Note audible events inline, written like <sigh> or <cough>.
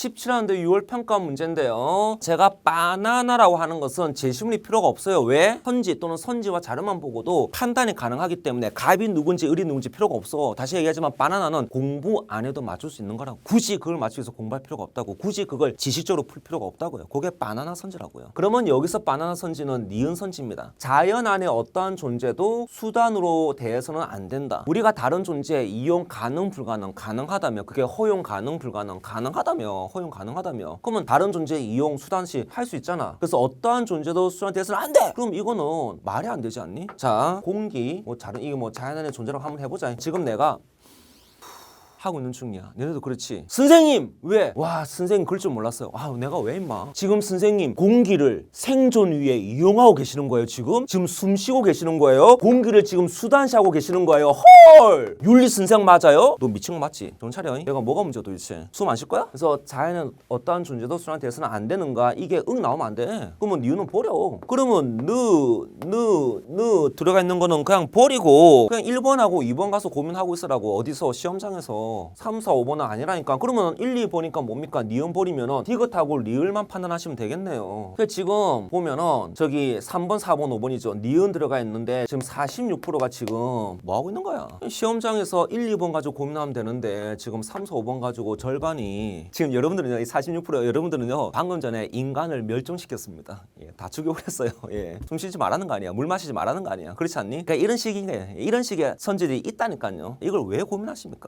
17학년도 6월 평가 문제인데요. 제가 바나나라고 하는 것은 제시문이 필요가 없어요. 왜? 선지 또는 선지와 자료만 보고도 판단이 가능하기 때문에 갑이 누군지 을이 누군지 필요가 없어. 다시 얘기하지만 바나나는 공부 안 해도 맞출 수 있는 거라고. 굳이 그걸 맞추기 위해서 공부할 필요가 없다고. 굳이 그걸 지식적으로 풀 필요가 없다고요. 그게 바나나 선지라고요. 그러면 여기서 바나나 선지는 니은 선지입니다. 자연 안에 어떠한 존재도 수단으로 대해서는 안 된다. 우리가 다른 존재 이용 가능 불가능 가능하다며 그게 허용 가능 불가능 가능하다며 허용 가능하다며 그러면 다른 존재 이용 수단 시 할 수 있잖아. 그래서 어떠한 존재도 수단 대해서는 안 돼. 그럼 이거는 말이 안 되지 않니? 자 공기 뭐 다른 이게 뭐 자연 안의 존재라고 한번 해보자. 지금 내가 하고 있는 중이야. 너네도 그렇지. 선생님 왜? 와 선생님 그럴 줄 몰랐어요. 아 내가 왜 임마? 지금 선생님 공기를 생존 위에 이용하고 계시는 거예요. 지금 지금 숨 쉬고 계시는 거예요. 공기를 지금 수단시하고 계시는 거예요. 헐 윤리 선생 맞아요? 너 미친 거 맞지? 차려. 내가 뭐가 문제야 도대체? 숨 안 쉴 거야? 그래서 자연은 어떠한 존재도 수단에 대해서는 안 되는가? 이게 응 나오면 안 돼. 그러면 니는 버려. 그러면 느느느 들어가 있는 거는 그냥 버리고 그냥 1번하고 2번 가서 고민하고 있으라고 어디서 시험장에서 3, 4, 5번은 아니라니까. 그러면 1, 2 보니까 뭡니까? 니은 버리면은 디귿하고 리을만 판단하시면 되겠네요. 지금 보면은 저기 3번, 4번, 5번이죠. 니은 들어가 있는데 지금 46%가 지금 뭐 하고 있는 거야? 시험장에서 1, 2번 가지고 고민하면 되는데 지금 3, 4, 5번 가지고 절반이 지금 여러분들은요 이 46% 여러분들은요 방금 전에 인간을 멸종시켰습니다. 예, 다 죽여버렸어요. <laughs> 예. 숨 쉬지 말라는 거 아니야. 물 마시지 말라는 거 아니야. 그렇지 않니? 그러니까 이런 거예요. 이런 식의 선질이 있다니까요. 이걸 왜 고민하십니까?